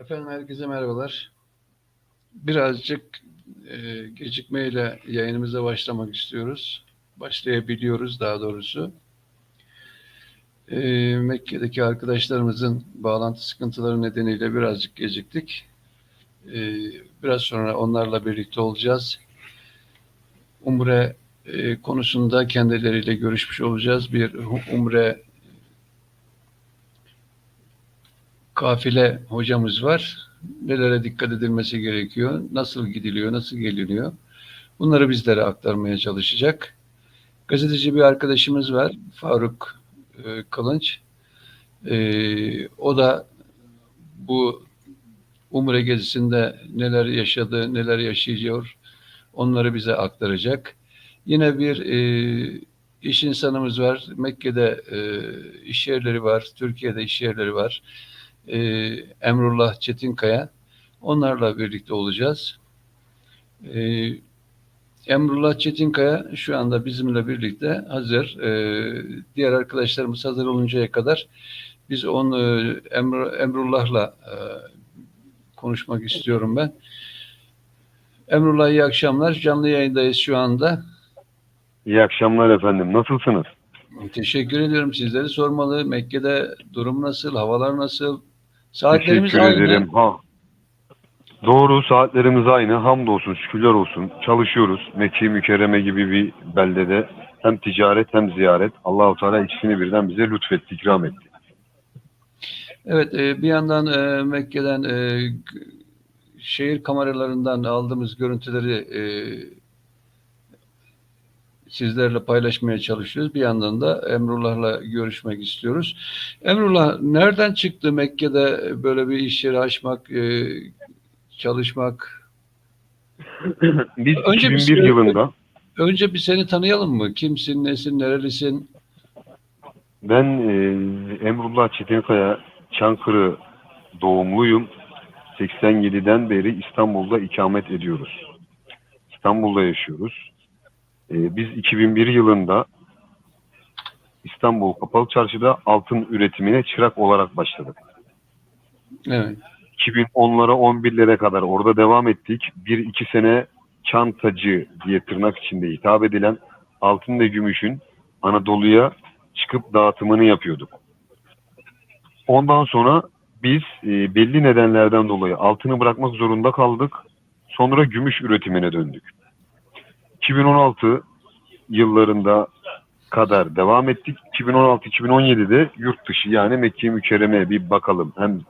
Efendim herkese merhabalar. Birazcık e, gecikmeyle yayınımıza başlamak istiyoruz. Başlayabiliyoruz daha doğrusu. E, Mekke'deki arkadaşlarımızın bağlantı sıkıntıları nedeniyle birazcık geciktik. E, biraz sonra onlarla birlikte olacağız. Umre e, konusunda kendileriyle görüşmüş olacağız. Bir umre kafile hocamız var. Nelere dikkat edilmesi gerekiyor, nasıl gidiliyor, nasıl geliniyor. Bunları bizlere aktarmaya çalışacak. Gazeteci bir arkadaşımız var, Faruk e, Kılınç. E, o da bu Umre gezisinde neler yaşadı, neler yaşayıyor, onları bize aktaracak. Yine bir e, iş insanımız var. Mekke'de e, iş yerleri var, Türkiye'de iş yerleri var e, Emrullah Çetinkaya. Onlarla birlikte olacağız. E, Emrullah Çetinkaya şu anda bizimle birlikte hazır. E, diğer arkadaşlarımız hazır oluncaya kadar biz onu Emr, Emrullah'la e, konuşmak istiyorum ben. Emrullah iyi akşamlar. Canlı yayındayız şu anda. İyi akşamlar efendim. Nasılsınız? Teşekkür ediyorum. Sizleri sormalı. Mekke'de durum nasıl? Havalar nasıl? Saatlerimiz Teşekkür aynı. ederim. Ha. Doğru saatlerimiz aynı. Hamdolsun, şükürler olsun. Çalışıyoruz. Mekke-i Mükerreme gibi bir beldede hem ticaret hem ziyaret. Allahu Teala ikisini birden bize lütfetti, ikram etti. Evet, e, bir yandan e, Mekke'den e, şehir kameralarından aldığımız görüntüleri sizlerle paylaşmaya çalışıyoruz. Bir yandan da Emrullah'la görüşmek istiyoruz. Emrullah, nereden çıktı Mekke'de böyle bir iş yeri açmak, e, çalışmak? Biz Önce bir 2001 söyle- yılında Önce bir seni tanıyalım mı? Kimsin, nesin, nerelisin? ben e, Emrullah Çetinkaya Çankırı doğumluyum. 87'den beri İstanbul'da ikamet ediyoruz. İstanbul'da yaşıyoruz. E, biz 2001 yılında İstanbul Kapalı Çarşı'da altın üretimine çırak olarak başladık. Evet. 2010'lara 11'lere kadar orada devam ettik. Bir iki sene çantacı diye tırnak içinde hitap edilen altın ve gümüşün Anadolu'ya çıkıp dağıtımını yapıyorduk. Ondan sonra biz e, belli nedenlerden dolayı altını bırakmak zorunda kaldık. Sonra gümüş üretimine döndük. 2016 yıllarında kadar devam ettik. 2016-2017'de yurt dışı yani Mekke-i Mükerreme'ye bir bakalım. Hem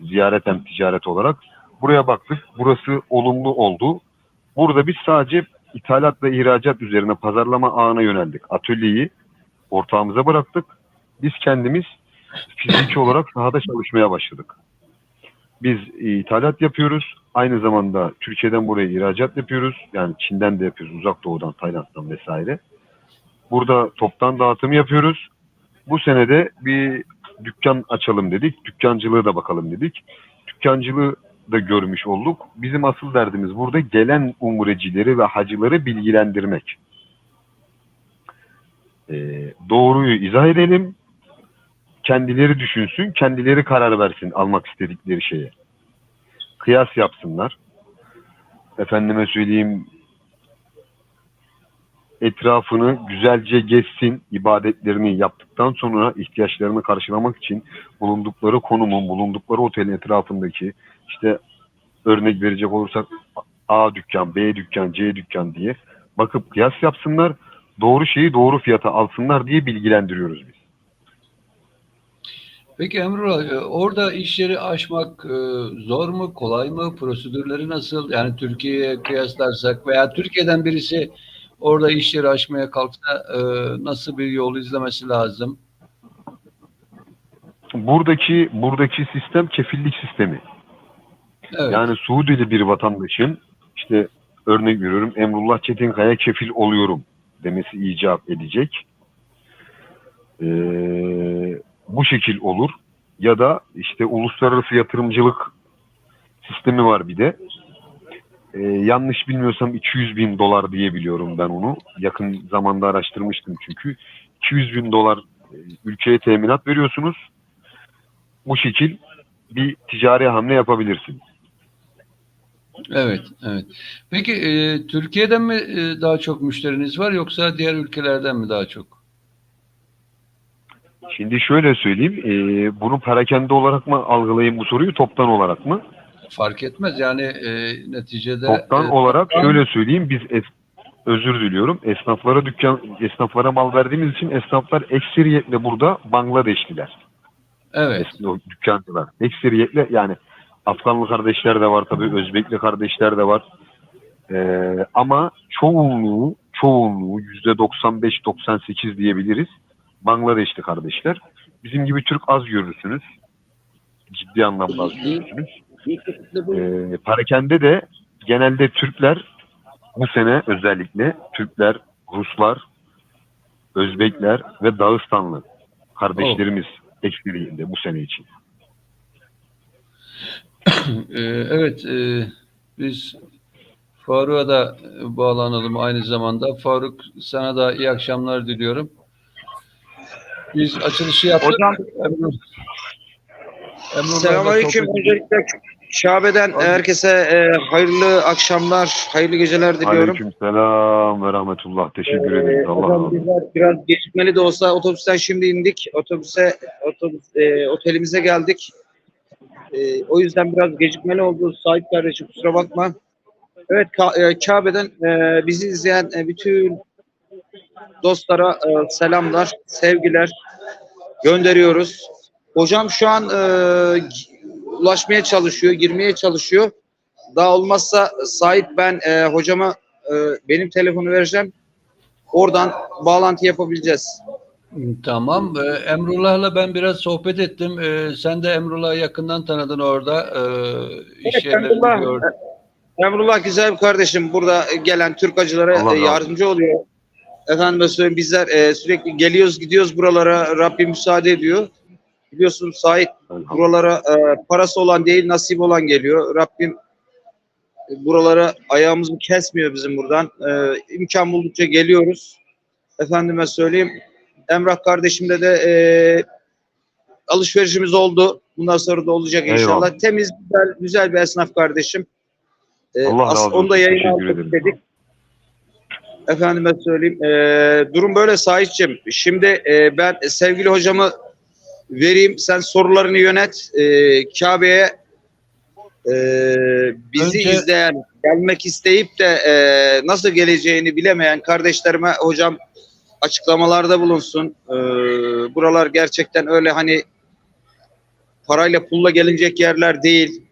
ziyaret hem ticaret olarak. Buraya baktık. Burası olumlu oldu. Burada biz sadece ithalat ve ihracat üzerine pazarlama ağına yöneldik. Atölyeyi ortağımıza bıraktık. Biz kendimiz fiziki olarak sahada çalışmaya başladık. Biz ithalat yapıyoruz. Aynı zamanda Türkiye'den buraya ihracat yapıyoruz. Yani Çin'den de yapıyoruz. Uzak Doğu'dan, Tayland'dan vesaire. Burada toptan dağıtım yapıyoruz. Bu senede bir dükkan açalım dedik. Dükkancılığı da bakalım dedik. Dükkancılığı da görmüş olduk. Bizim asıl derdimiz burada gelen umrecileri ve hacıları bilgilendirmek. Ee, doğruyu izah edelim. Kendileri düşünsün, kendileri karar versin almak istedikleri şeye. Kıyas yapsınlar. Efendime söyleyeyim etrafını güzelce gezsin, ibadetlerini yaptıktan sonra ihtiyaçlarını karşılamak için bulundukları konumun, bulundukları otelin etrafındaki işte örnek verecek olursak A dükkan, B dükkan, C dükkan diye bakıp kıyas yapsınlar, doğru şeyi doğru fiyata alsınlar diye bilgilendiriyoruz biz. Peki Emrullah, orada iş yeri açmak e, zor mu, kolay mı? Prosedürleri nasıl? Yani Türkiye'ye kıyaslarsak veya Türkiye'den birisi orada iş yeri açmaya kalksa e, nasıl bir yol izlemesi lazım? Buradaki buradaki sistem kefillik sistemi. Evet. Yani Suudili bir vatandaşın işte örnek veriyorum Emrullah Çetinkaya kefil oluyorum demesi icap edecek. Ee, bu şekil olur. Ya da işte uluslararası yatırımcılık sistemi var bir de. Ee, yanlış bilmiyorsam 200 bin dolar diye biliyorum ben onu. Yakın zamanda araştırmıştım çünkü. 200 bin dolar e, ülkeye teminat veriyorsunuz. Bu şekil bir ticari hamle yapabilirsin. Evet, evet. Peki e, Türkiye'den mi e, daha çok müşteriniz var yoksa diğer ülkelerden mi daha çok? Şimdi şöyle söyleyeyim, e, bunu perakende olarak mı algılayayım bu soruyu, toptan olarak mı? Fark etmez yani e, neticede Toptan e, olarak şöyle söyleyeyim, biz es- özür diliyorum, esnaflara dükkan, esnaflara mal verdiğimiz için esnaflar ekseriyetle burada Bangladeşliler. evet, Esnaf, dükkancılar. Ekseriyetle yani Afganlı kardeşler de var tabii, Özbekli kardeşler de var. Ee, ama çoğunluğu, çoğunluğu %95-98 diyebiliriz. Bangladeşli kardeşler. Bizim gibi Türk az görürsünüz. Ciddi anlamda az görürsünüz. Ee, Parakende de genelde Türkler bu sene özellikle Türkler, Ruslar, Özbekler ve Dağıstanlı kardeşlerimiz ekseriyinde bu sene için. e, evet e, biz Faruk'a da bağlanalım aynı zamanda. Faruk sana da iyi akşamlar diliyorum. Biz açılışı yaptık. Hocam Emrullah- Emrullah'la selamünaleyküm. Öncelikle Şabe'den herkese e, hayırlı akşamlar, hayırlı geceler diliyorum. Aleykümselam ve rahmetullah. Teşekkür Ee, ederiz. Allah razı hocam olsun. bizler biraz gecikmeli de olsa otobüsten şimdi indik. Otobüse otobüs e, otelimize geldik. E, o yüzden biraz gecikmeli oldu. Sahip kardeşim kusura bakma. Evet Ka- e, Kabe'den e, bizi izleyen e, bütün dostlara e, selamlar, sevgiler gönderiyoruz. Hocam şu an e, ulaşmaya çalışıyor, girmeye çalışıyor. Daha olmazsa sahip ben e, hocama e, benim telefonu vereceğim. Oradan bağlantı yapabileceğiz. Tamam. Ee, Emrullah'la ben biraz sohbet ettim. Ee, sen de Emrullah'ı yakından tanıdın orada. Ee, iş Evet, Emrullah, gördün. Emrullah güzel bir kardeşim. Burada gelen Türk acılara Allah yardımcı oluyor. Efendime söyleyeyim bizler e, sürekli geliyoruz gidiyoruz buralara. Rabbim müsaade ediyor. Biliyorsun Sait buralara e, parası olan değil nasip olan geliyor. Rabbim e, buralara ayağımızı kesmiyor bizim buradan. E, imkan buldukça geliyoruz. Efendime söyleyeyim. Emrah kardeşimle de e, alışverişimiz oldu. Bundan sonra da olacak inşallah. Eyvallah. Temiz, güzel, güzel bir esnaf kardeşim. E, Allah razı Onu da olsun. yayına Teşekkür almak ederim. istedik. Efendime söyleyeyim. E, durum böyle Sahip'ciğim. Şimdi e, ben sevgili hocamı vereyim. Sen sorularını yönet. E, Kabe'ye e, bizi Önce- izleyen, gelmek isteyip de e, nasıl geleceğini bilemeyen kardeşlerime hocam açıklamalarda bulunsun. E, buralar gerçekten öyle hani parayla pulla gelinecek yerler değil.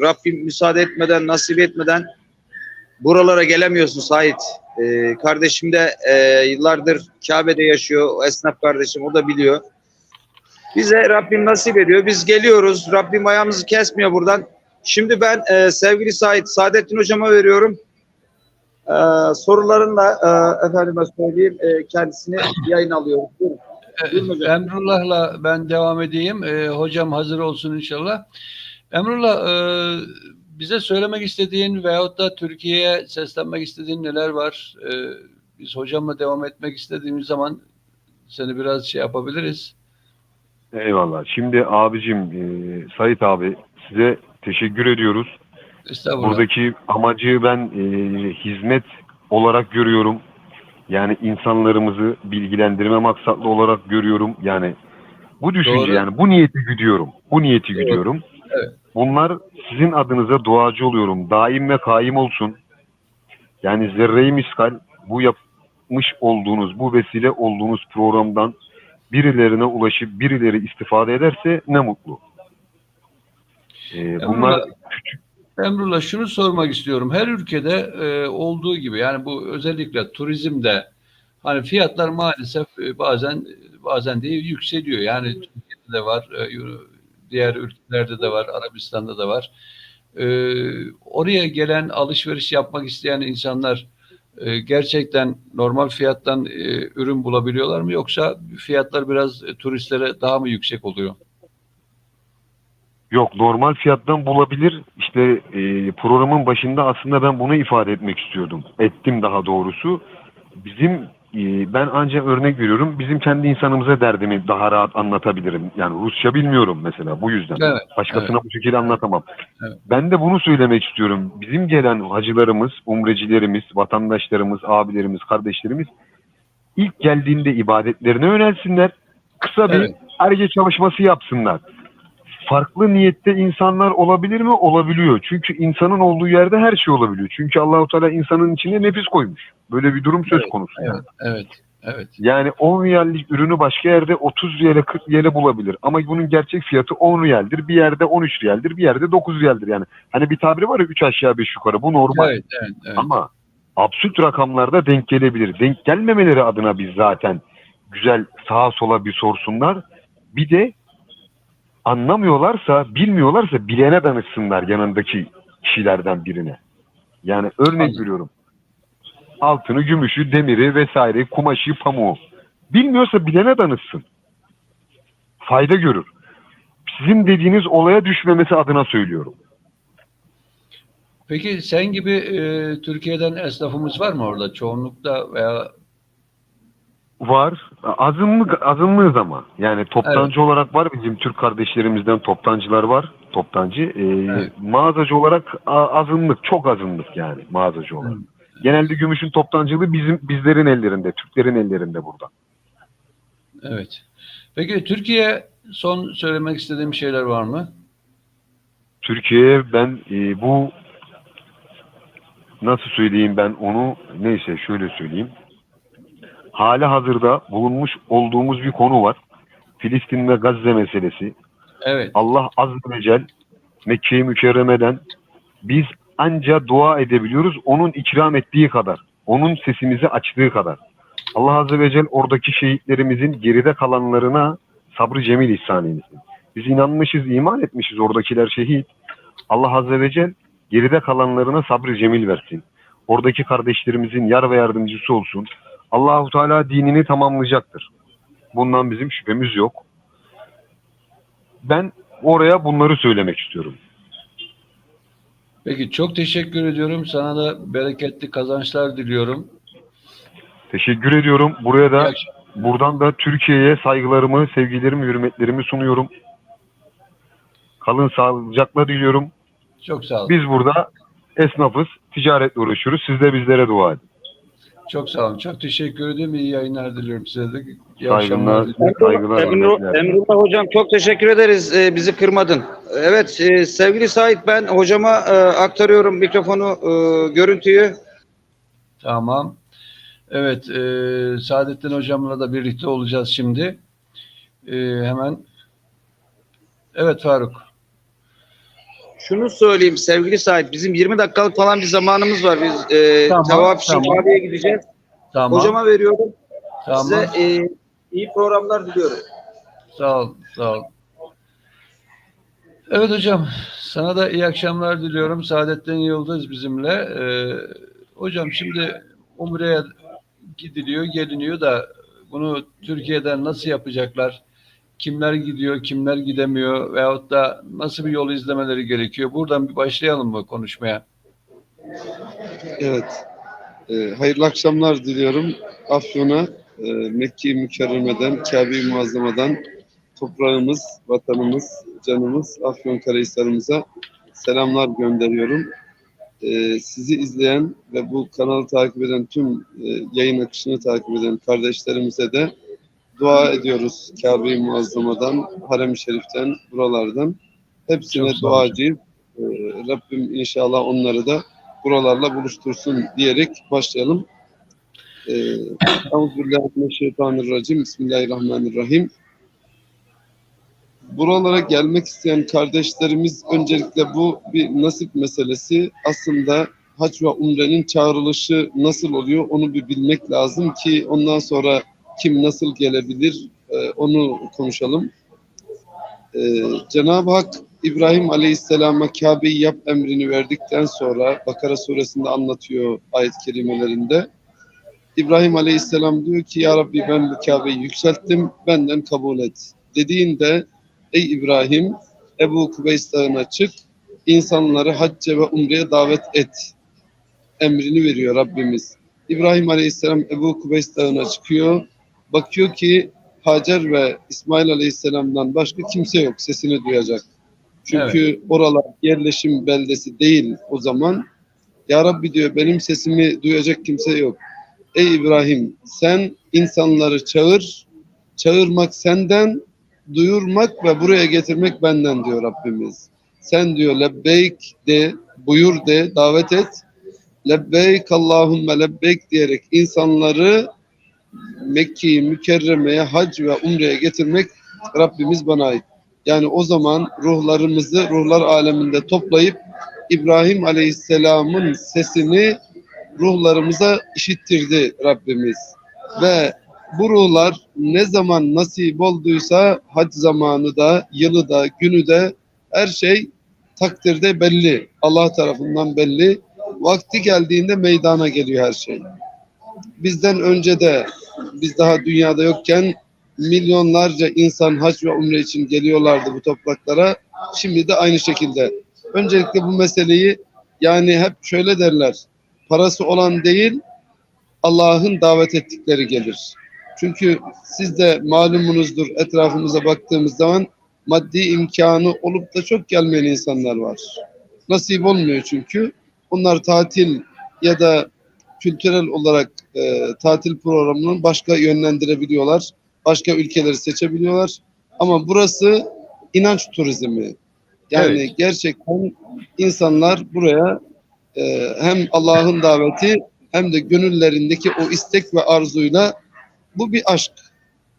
Rabbim müsaade etmeden, nasip etmeden buralara gelemiyorsun Sait. E, kardeşim de e, yıllardır Kabe'de yaşıyor. O esnaf kardeşim o da biliyor. Bize Rabbim nasip ediyor. Biz geliyoruz. Rabbim ayağımızı kesmiyor buradan. Şimdi ben e, sevgili Sait, Saadettin hocama veriyorum. E, sorularınla e, efendime söyleyeyim e, kendisini yayın alıyoruz. Buyurun. Buyurun hocam. Emrullah'la ben devam edeyim. Ee, hocam hazır olsun inşallah. Emrullah e, bize söylemek istediğin veyahut da Türkiye'ye seslenmek istediğin neler var? Ee, biz hocamla devam etmek istediğimiz zaman seni biraz şey yapabiliriz. Eyvallah. Şimdi abicim, e, Sait abi size teşekkür ediyoruz. Estağfurullah. Buradaki amacı ben e, hizmet olarak görüyorum. Yani insanlarımızı bilgilendirme maksatlı olarak görüyorum. Yani bu düşünce Doğru. yani bu niyeti güdüyorum. Bu niyeti Doğru. güdüyorum. Evet. Bunlar sizin adınıza duacı oluyorum. Daim ve kaim olsun. Yani zerre-i miskal bu yapmış olduğunuz, bu vesile olduğunuz programdan birilerine ulaşıp birileri istifade ederse ne mutlu. Ee, bunlar Emrullah şunu sormak istiyorum. Her ülkede e, olduğu gibi yani bu özellikle turizmde hani fiyatlar maalesef e, bazen bazen değil yükseliyor. Yani Türkiye'de de var, e, diğer ülkelerde de var, Arabistan'da da var. E, oraya gelen alışveriş yapmak isteyen insanlar e, gerçekten normal fiyattan e, ürün bulabiliyorlar mı yoksa fiyatlar biraz e, turistlere daha mı yüksek oluyor? Yok normal fiyattan bulabilir. İşte e, programın başında aslında ben bunu ifade etmek istiyordum. Ettim daha doğrusu. Bizim ben ancak örnek veriyorum. Bizim kendi insanımıza derdimi daha rahat anlatabilirim. Yani Rusça bilmiyorum mesela bu yüzden. Evet, Başkasına bu şekilde anlatamam. Evet. Ben de bunu söylemek istiyorum. Bizim gelen hacılarımız, umrecilerimiz, vatandaşlarımız, abilerimiz, kardeşlerimiz ilk geldiğinde ibadetlerine yönelsinler. Kısa bir Evet. arge çalışması yapsınlar. Farklı niyette insanlar olabilir mi? Olabiliyor. Çünkü insanın olduğu yerde her şey olabiliyor. Çünkü Allahu Teala insanın içine nefis koymuş. Böyle bir durum söz Evet, konusu. yani. Evet, evet, evet. Yani 10 riyallik ürünü başka yerde 30 riyale 40 riyale bulabilir. Ama bunun gerçek fiyatı 10 riyaldir. Bir yerde 13 riyaldir. Bir yerde 9 riyaldir yani. Hani bir tabiri var ya 3 aşağı 5 yukarı. Bu normal. Evet, evet, evet. Ama absürt rakamlarda denk gelebilir. Denk gelmemeleri adına biz zaten güzel sağa sola bir sorsunlar. Bir de anlamıyorlarsa, bilmiyorlarsa bilene danışsınlar yanındaki kişilerden birine. Yani örnek veriyorum. Altını, gümüşü, demiri vesaire, kumaşı, pamuğu. Bilmiyorsa bilene danışsın. Fayda görür. Sizin dediğiniz olaya düşmemesi adına söylüyorum. Peki sen gibi e, Türkiye'den esnafımız var mı orada? Çoğunlukta veya Var. Azınlık azınlığız ama. Yani toptancı olarak var bizim Türk kardeşlerimizden toptancılar var. Toptancı. Ee, Evet. Mağazacı olarak azınlık. Çok azınlık yani mağazacı olarak. Genelde gümüşün toptancılığı bizim bizlerin ellerinde. Türklerin ellerinde burada. evet. Peki Türkiye son söylemek istediğim şeyler var mı? Türkiye'ye ben e, bu nasıl söyleyeyim ben onu neyse şöyle söyleyeyim. Hali hazırda bulunmuş olduğumuz bir konu var. Filistin ve Gazze meselesi. Evet. Allah Azze ve Celle Mekke-i Mükerreme'den biz anca dua edebiliyoruz onun ikram ettiği kadar. Onun sesimizi açtığı kadar. Allah Azze ve Celle oradaki şehitlerimizin geride kalanlarına sabrı cemil ihsan eylesin. Biz inanmışız, iman etmişiz oradakiler şehit. Allah Azze ve Celle geride kalanlarına sabrı cemil versin. Oradaki kardeşlerimizin yar ve yardımcısı olsun. Allahu Teala dinini tamamlayacaktır. Bundan bizim şüphemiz yok. Ben oraya bunları söylemek istiyorum. Peki çok teşekkür ediyorum. Sana da bereketli kazançlar diliyorum. Teşekkür ediyorum. Buraya da buradan da Türkiye'ye saygılarımı, sevgilerimi, hürmetlerimi sunuyorum. Kalın sağlıcakla diliyorum. Çok sağ olun. Biz burada esnafız, ticaretle uğraşıyoruz. Siz de bizlere dua edin. Çok sağ olun. Çok teşekkür ediyorum. İyi yayınlar diliyorum size de. İyi akşamlar Saygılar, saygılar. Emrullah. Emrullah hocam çok teşekkür ederiz. Ee, bizi kırmadın. Evet e, sevgili Sait ben hocama e, aktarıyorum mikrofonu, e, görüntüyü. Tamam. Evet, e, Saadettin Hocam'la da birlikte olacağız şimdi. E, hemen. Evet Faruk. Şunu söyleyeyim sevgili Sait bizim 20 dakikalık falan bir zamanımız var. Biz e, Tamam, için tamam. kahveye gideceğiz. Tamam. Hocama veriyorum. tamam. Size e, iyi programlar diliyorum. Sağ ol, sağ ol. Evet hocam, sana da iyi akşamlar diliyorum. Saadettin Yıldız bizimle. Ee, hocam şimdi Umre'ye gidiliyor, geliniyor da bunu Türkiye'den nasıl yapacaklar? Kimler gidiyor, kimler gidemiyor veyahut da nasıl bir yol izlemeleri gerekiyor? Buradan bir başlayalım mı konuşmaya? Evet. Ee, hayırlı akşamlar diliyorum. Afyon'a, e, Mekke-i Mükerreme'den, Kabe-i Muazzama'dan toprağımız, vatanımız, canımız Afyonkarahisar'ımıza selamlar gönderiyorum. Ee, sizi izleyen ve bu kanalı takip eden tüm e, yayın akışını takip eden kardeşlerimize de dua ediyoruz Kabe-i Muazzama'dan, Harem-i Şerif'ten, buralardan. Hepsine Çok duacıyım. Ee, Rabbim inşallah onları da buralarla buluştursun diyerek başlayalım. Ee, Euzubillahimineşşeytanirracim. Bismillahirrahmanirrahim. Buralara gelmek isteyen kardeşlerimiz öncelikle bu bir nasip meselesi. Aslında hac ve umrenin çağrılışı nasıl oluyor onu bir bilmek lazım ki ondan sonra kim nasıl gelebilir e, onu konuşalım. Ee, Cenab-ı Hak İbrahim Aleyhisselam'a Kabe'yi yap emrini verdikten sonra Bakara suresinde anlatıyor ayet-i kerimelerinde. İbrahim Aleyhisselam diyor ki Ya Rabbi ben bu Kabe'yi yükselttim benden kabul et. Dediğinde ey İbrahim Ebu Kubeys Dağı'na çık insanları hacca ve umreye davet et emrini veriyor Rabbimiz. İbrahim Aleyhisselam Ebu Kubeys Dağı'na çıkıyor. Bakıyor ki Hacer ve İsmail Aleyhisselam'dan başka kimse yok sesini duyacak. Çünkü oralar yerleşim beldesi değil o zaman. Ya Rabbi diyor benim sesimi duyacak kimse yok. Ey İbrahim sen insanları çağır. Çağırmak senden, duyurmak ve buraya getirmek benden diyor Rabbimiz. Sen diyor lebbeyk de, buyur de, davet et. Lebbeyk Allahümme lebbeyk diyerek insanları Mekke'yi mükerremeye hac ve umreye getirmek Rabbimiz bana ait. Yani o zaman ruhlarımızı ruhlar aleminde toplayıp İbrahim Aleyhisselam'ın sesini ruhlarımıza işittirdi Rabbimiz. Ve bu ruhlar ne zaman nasip olduysa hac zamanı da, yılı da, günü de her şey takdirde belli. Allah tarafından belli. Vakti geldiğinde meydana geliyor her şey. Bizden önce de biz daha dünyada yokken milyonlarca insan hac ve umre için geliyorlardı bu topraklara. Şimdi de aynı şekilde. Öncelikle bu meseleyi yani hep şöyle derler. Parası olan değil Allah'ın davet ettikleri gelir. Çünkü siz de malumunuzdur etrafımıza baktığımız zaman maddi imkanı olup da çok gelmeyen insanlar var. Nasip olmuyor çünkü. Onlar tatil ya da kültürel olarak e, tatil programını başka yönlendirebiliyorlar. Başka ülkeleri seçebiliyorlar. Ama burası inanç turizmi. Yani Evet. gerçekten insanlar buraya e, hem Allah'ın daveti hem de gönüllerindeki o istek ve arzuyla bu bir aşk,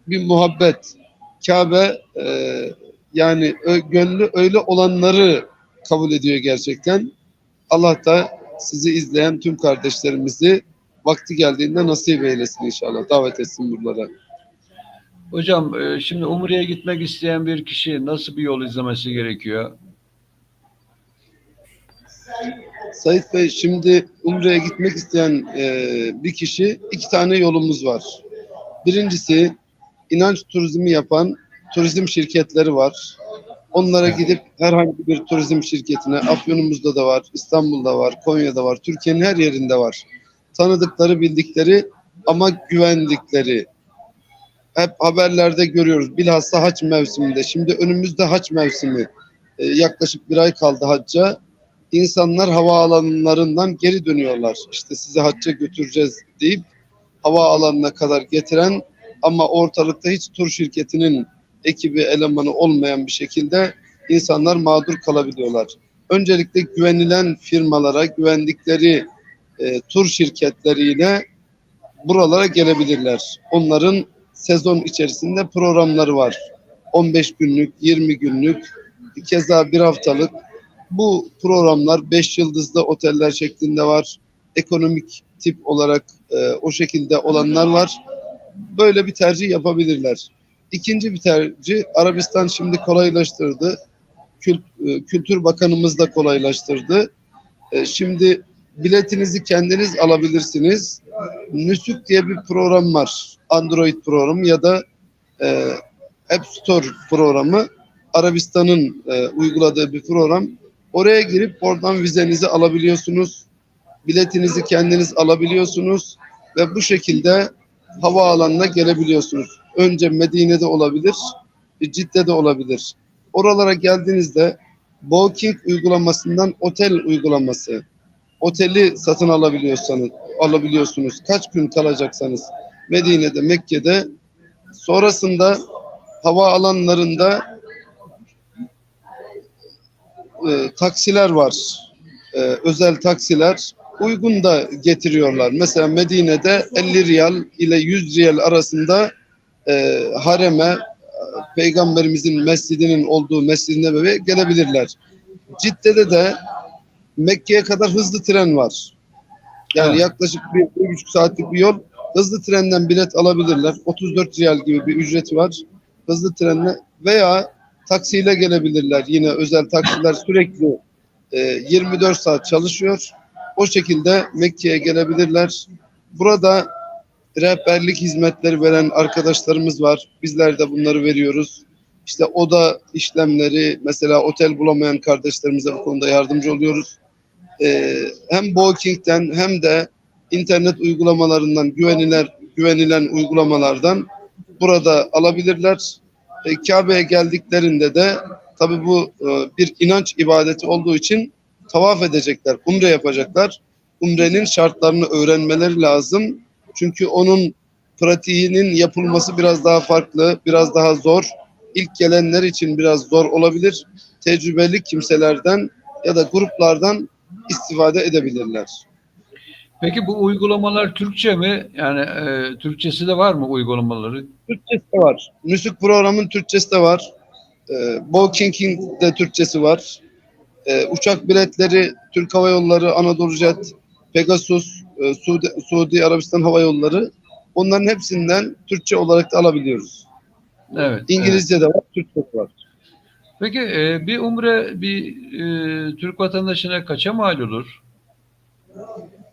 bir muhabbet. Kabe e, yani ö, gönlü öyle olanları kabul ediyor gerçekten. Allah da sizi izleyen tüm kardeşlerimizi vakti geldiğinde nasip eylesin inşallah. Davet etsin buralara. Hocam e, şimdi Umre'ye gitmek isteyen bir kişi nasıl bir yol izlemesi gerekiyor? Sayit Bey şimdi Umre'ye gitmek isteyen e, bir kişi iki tane yolumuz var. Birincisi inanç turizmi yapan turizm şirketleri var. Onlara gidip herhangi bir turizm şirketine Afyonumuzda da var, İstanbul'da var, Konya'da var, Türkiye'nin her yerinde var. Tanıdıkları, bildikleri ama güvendikleri. Hep haberlerde görüyoruz. Bilhassa haç mevsiminde. Şimdi önümüzde haç mevsimi. E, yaklaşık bir ay kaldı hacca. İnsanlar havaalanlarından geri dönüyorlar. İşte sizi hacca götüreceğiz deyip havaalanına kadar getiren ama ortalıkta hiç tur şirketinin ekibi elemanı olmayan bir şekilde insanlar mağdur kalabiliyorlar. Öncelikle güvenilen firmalara, güvendikleri e, tur şirketleriyle buralara gelebilirler. Onların sezon içerisinde programları var. 15 günlük, 20 günlük, keza bir haftalık. Bu programlar 5 yıldızlı oteller şeklinde var. Ekonomik tip olarak e, o şekilde olanlar var. Böyle bir tercih yapabilirler. İkinci bir tercih Arabistan şimdi kolaylaştırdı. Kült, e, Kültür Bakanımız da kolaylaştırdı. E, Şimdi biletinizi kendiniz alabilirsiniz. Nüsük diye bir program var. Android programı ya da e, App Store programı. Arabistan'ın e, uyguladığı bir program. Oraya girip oradan vizenizi alabiliyorsunuz. Biletinizi kendiniz alabiliyorsunuz ve bu şekilde havaalanına gelebiliyorsunuz. Önce Medine'de olabilir, Cidde'de olabilir. Oralara geldiğinizde Booking uygulamasından otel uygulaması. Oteli satın alabiliyorsanız, alabiliyorsunuz. Kaç gün kalacaksanız Medine'de, Mekke'de. Sonrasında hava alanlarında e, taksiler var. E, özel taksiler uygun da getiriyorlar. Mesela Medine'de 50 riyal ile 100 riyal arasında e, hareme e, peygamberimizin mescidinin olduğu Mescid-i Nebevi'ye gelebilirler. Cidde'de de Mekke'ye kadar hızlı tren var. Yani Evet. yaklaşık bir, bir buçuk saatlik bir yol. Hızlı trenden bilet alabilirler. 34 riyal gibi bir ücreti var. Hızlı trenle veya taksiyle gelebilirler. Yine özel taksiler sürekli e, 24 saat çalışıyor. O şekilde Mekke'ye gelebilirler. Burada rehberlik hizmetleri veren arkadaşlarımız var. Bizler de bunları veriyoruz. İşte oda işlemleri, mesela otel bulamayan kardeşlerimize bu konuda yardımcı oluyoruz. Ee, hem Booking'den hem de internet uygulamalarından güvenilen güvenilen uygulamalardan burada alabilirler. E, Kabe'ye geldiklerinde de tabi bu e, bir inanç ibadeti olduğu için tavaf edecekler, umre yapacaklar. Umrenin şartlarını öğrenmeleri lazım. Çünkü onun pratiğinin yapılması biraz daha farklı, biraz daha zor. İlk gelenler için biraz zor olabilir. Tecrübeli kimselerden ya da gruplardan istifade edebilirler. Peki bu uygulamalar Türkçe mi? Yani e, Türkçesi de var mı uygulamaları? Türkçesi de var. Müzik programın Türkçesi de var. Ee, Booking'in de Türkçesi var. Ee, uçak biletleri Türk Hava Yolları, Anadolu Jet, Pegasus, e, Suudi, Suudi Arabistan Hava Yolları onların hepsinden Türkçe olarak da alabiliyoruz. Evet. evet. İngilizce de var, Türkçe de var. Peki e, bir umre bir e, Türk vatandaşına kaça mal olur?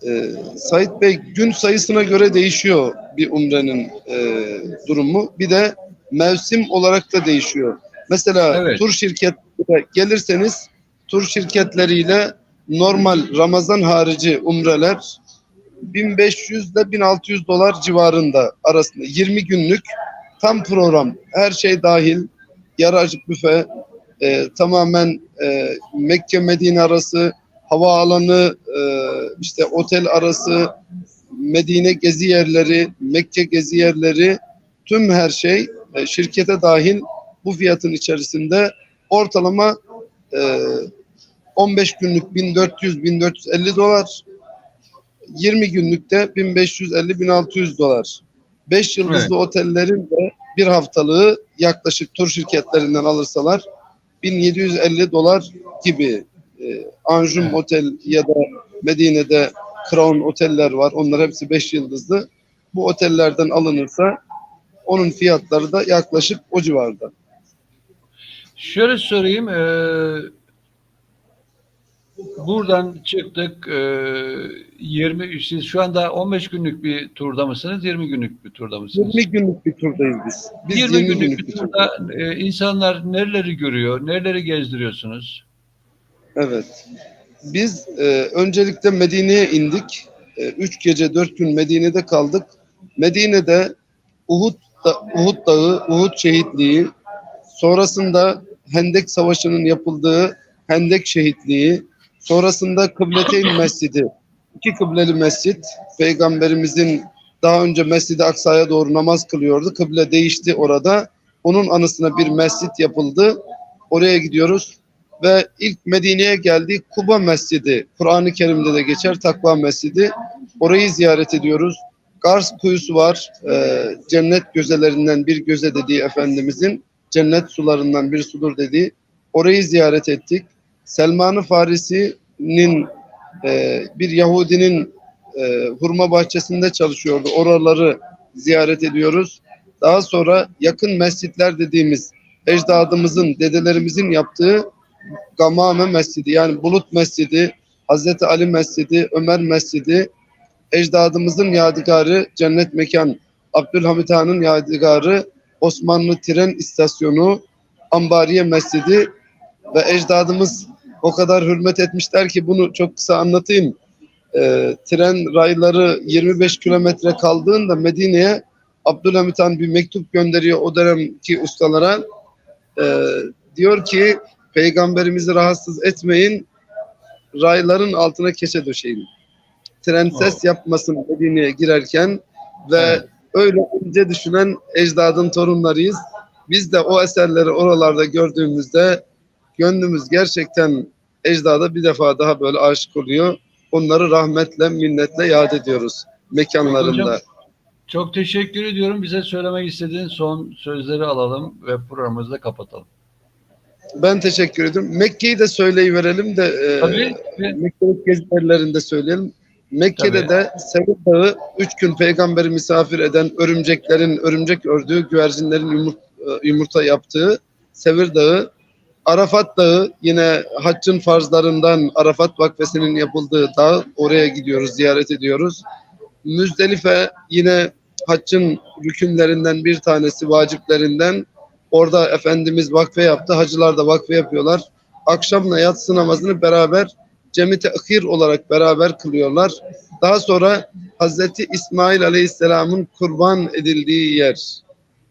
Ee, Sait Bey gün sayısına göre değişiyor bir umrenin e, durumu. Bir de mevsim olarak da değişiyor. Mesela Evet. tur şirketlere gelirseniz tur şirketleriyle normal Ramazan harici umreler 1500 ile 1600 dolar civarında arasında. 20 günlük tam program. Her şey dahil. Yarı açık büfe e, tamamen e, Mekke Medine arası havaalanı e, işte otel arası Medine gezi yerleri Mekke gezi yerleri tüm her şey e, şirkete dahil bu fiyatın içerisinde ortalama e, 15 günlük 1400-1450 dolar 20 günlükte 1550-1600 dolar. 5 yıldızlı otellerin de bir haftalığı yaklaşık tur şirketlerinden alırsalar 1750 dolar gibi. E, Anjum Evet. Otel ya da Medine'de Crown oteller var. Onlar hepsi 5 yıldızlı. Bu otellerden alınırsa onun fiyatları da yaklaşık o civarda. Şöyle sorayım. e, buradan çıktık. E, 20 siz şu anda 15 günlük bir turda mısınız? 20 günlük bir turda mısınız? 20 günlük bir turdayız biz. Biz 20, 20, günlük, günlük bir turda. turda e, insanlar nereleri görüyor? Nereleri gezdiriyorsunuz? Evet. Biz e, öncelikle Medine'ye indik. E, üç gece dört gün Medine'de kaldık. Medine'de Uhud, da, Uhud Dağı, Uhud şehitliği, sonrasında Hendek Savaşı'nın yapıldığı Hendek şehitliği, sonrasında Kıbleteyn Mescidi, iki kıbleli mescit, Peygamberimizin daha önce Mescid-i Aksa'ya doğru namaz kılıyordu. Kıble değişti orada. Onun anısına bir mescit yapıldı. Oraya gidiyoruz ve ilk Medine'ye geldik. Kuba Mescidi, Kur'an-ı Kerim'de de geçer Takva Mescidi. Orayı ziyaret ediyoruz. Gars kuyusu var. Ee, cennet gözelerinden bir göze dediği Efendimizin cennet sularından bir sudur dediği. Orayı ziyaret ettik. Selman-ı Farisi'nin e, bir Yahudinin e, hurma bahçesinde çalışıyordu. Oraları ziyaret ediyoruz. Daha sonra yakın mescitler dediğimiz ecdadımızın, dedelerimizin yaptığı Gamame Mescidi yani Bulut Mescidi, Hazreti Ali Mescidi, Ömer Mescidi, ecdadımızın yadigarı cennet mekan, Abdülhamit Han'ın yadigarı Osmanlı tren istasyonu, Ambariye Mescidi ve ecdadımız o kadar hürmet etmişler ki bunu çok kısa anlatayım. Ee, tren rayları 25 kilometre kaldığında Medine'ye Abdülhamit Han bir mektup gönderiyor o dönemki ustalara. Ee, diyor ki peygamberimizi rahatsız etmeyin rayların altına keçe döşeyin. Tren ses yapmasın Medine'ye girerken ve Evet. öyle ince düşünen ecdadın torunlarıyız. Biz de o eserleri oralarda gördüğümüzde gönlümüz gerçekten ecdada bir defa daha böyle aşık oluyor. Onları rahmetle, minnetle yad ediyoruz mekanlarında. Hocam, Çok teşekkür ediyorum. Bize söylemek istediğin son sözleri alalım ve programımızı da kapatalım. Ben teşekkür ediyorum. Mekke'yi de söyleyiverelim de e, Tabii. ve- Mekke'deki gezilerinde söyleyelim. Mekke'de Tabii. de Sevir Dağı üç gün peygamberi misafir eden örümceklerin, örümcek ördüğü, güvercinlerin yumurta, yumurta yaptığı Sevir Dağı, Arafat Dağı yine haccın farzlarından Arafat Vakfesi'nin yapıldığı dağ. Oraya gidiyoruz, ziyaret ediyoruz. Müzdelife yine haccın rükünlerinden bir tanesi, vaciplerinden. Orada Efendimiz vakfe yaptı. Hacılar da vakfe yapıyorlar. Akşamla yatsı namazını beraber cemi tehir olarak beraber kılıyorlar. Daha sonra Hazreti İsmail Aleyhisselam'ın kurban edildiği yer.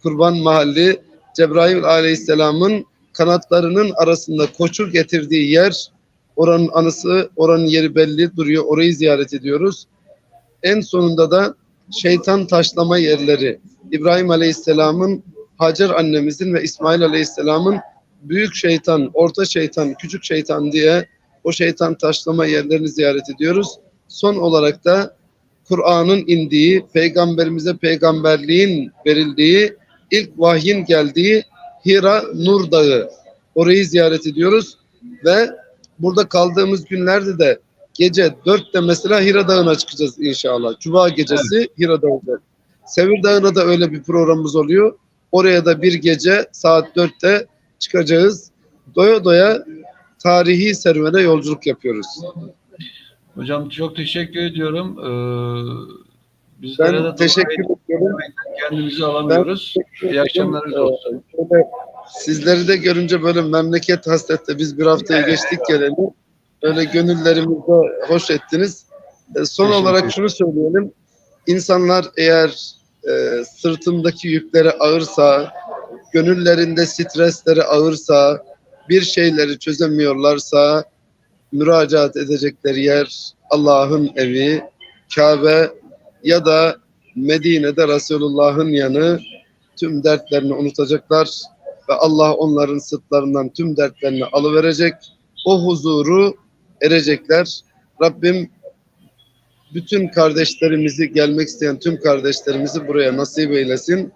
Kurban mahalli Cebrail Aleyhisselam'ın kanatlarının arasında koçu getirdiği yer. Oranın anısı, oranın yeri belli duruyor. Orayı ziyaret ediyoruz. En sonunda da şeytan taşlama yerleri. İbrahim Aleyhisselam'ın, Hacer annemizin ve İsmail Aleyhisselam'ın büyük şeytan, orta şeytan, küçük şeytan diye o şeytan taşlama yerlerini ziyaret ediyoruz. Son olarak da Kur'an'ın indiği, peygamberimize peygamberliğin verildiği, ilk vahyin geldiği Hira Nur Dağı. Orayı ziyaret ediyoruz ve burada kaldığımız günlerde de gece dörtte mesela Hira Dağı'na çıkacağız inşallah. Cuma gecesi Hira Dağı'da. Sevir Dağı'na da öyle bir programımız oluyor. Oraya da bir gece saat dörtte çıkacağız. Doya doya tarihi serüvene yolculuk yapıyoruz. Hocam çok teşekkür ediyorum. Ee, bizlere de Ben teşekkür ediyorum. kendimizi alamıyoruz. İyi akşamlarınız olsun. Sizleri de görünce böyle memleket hasrette biz bir haftaya geçtik geleli. Öyle gönüllerimizde hoş ettiniz. E, son Teşekkür olarak ederim. şunu söyleyelim. İnsanlar eğer e, sırtındaki yükleri ağırsa, gönüllerinde stresleri ağırsa, bir şeyleri çözemiyorlarsa müracaat edecekleri yer Allah'ın evi, Kabe ya da Medine'de Resulullah'ın yanı tüm dertlerini unutacaklar ve Allah onların sırtlarından tüm dertlerini alıverecek. O huzuru erecekler. Rabbim bütün kardeşlerimizi gelmek isteyen tüm kardeşlerimizi buraya nasip eylesin.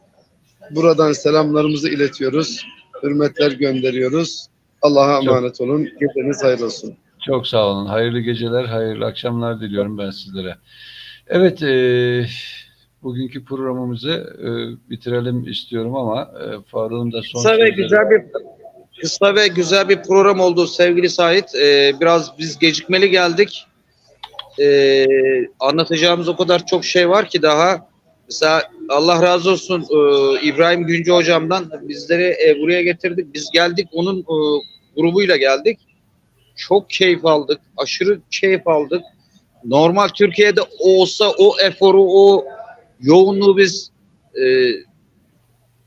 Buradan selamlarımızı iletiyoruz. Hürmetler gönderiyoruz. Allah'a emanet olun. Geceniz hayırlı olsun. Çok sağ olun. Hayırlı geceler, hayırlı akşamlar diliyorum ben sizlere. Evet, e, bugünkü programımızı e, bitirelim istiyorum ama e, Faruk'un da son Kısa ve sözleri- güzel bir kısa ve güzel bir program oldu sevgili Sait. Ee, biraz biz gecikmeli geldik. Ee, anlatacağımız o kadar çok şey var ki daha. Mesela Allah razı olsun e, İbrahim Güncü hocamdan bizleri e, buraya getirdik. Biz geldik onun e, grubuyla geldik. Çok keyif aldık. Aşırı keyif aldık. Normal Türkiye'de olsa o eforu, o yoğunluğu biz e,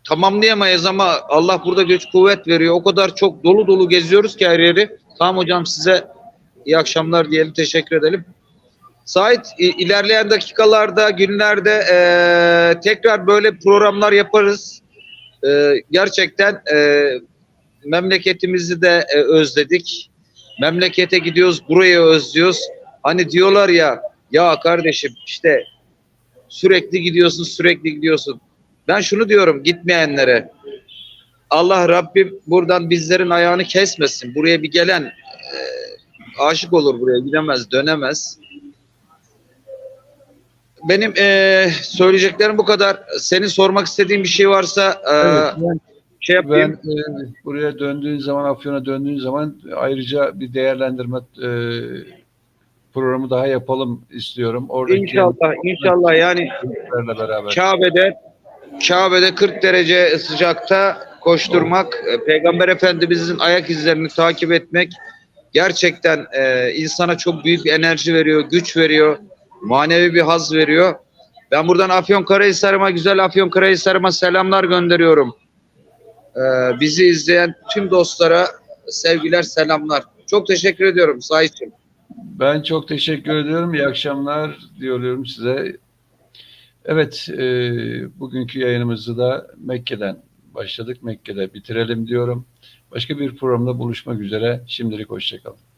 tamamlayamayız ama Allah burada güç kuvvet veriyor. O kadar çok dolu dolu geziyoruz ki her yeri. Tamam hocam size iyi akşamlar diyelim. Teşekkür edelim. Sait ilerleyen dakikalarda, günlerde eee, tekrar böyle programlar yaparız. Eee, gerçekten eee, memleketimizi de e, özledik. Memlekete gidiyoruz, burayı özlüyoruz. Hani diyorlar ya, ya kardeşim işte sürekli gidiyorsun, sürekli gidiyorsun. Ben şunu diyorum gitmeyenlere. Allah Rabbim buradan bizlerin ayağını kesmesin. Buraya bir gelen e, aşık olur buraya gidemez, dönemez. Benim e, söyleyeceklerim bu kadar. Senin sormak istediğin bir şey varsa e, Evet, ben- şey yapayım. Ben e, buraya döndüğün zaman, Afyon'a döndüğün zaman ayrıca bir değerlendirme e, programı daha yapalım istiyorum. Oradaki İnşallah, inşallah yani beraber. Kabe'de Kabe'de 40 derece sıcakta koşturmak, e, Peygamber Efendimizin ayak izlerini takip etmek gerçekten e, insana çok büyük enerji veriyor, güç veriyor, manevi bir haz veriyor. Ben buradan Afyonkarahisar'ıma, güzel Afyonkarahisar'ıma selamlar gönderiyorum. E, bizi izleyen tüm dostlara sevgiler, selamlar. Çok teşekkür ediyorum Sait'ciğim. Ben çok teşekkür ediyorum. İyi akşamlar diyorum size. Evet, e, bugünkü yayınımızı da Mekke'den başladık. Mekke'de bitirelim diyorum. Başka bir programda buluşmak üzere. Şimdilik hoşçakalın.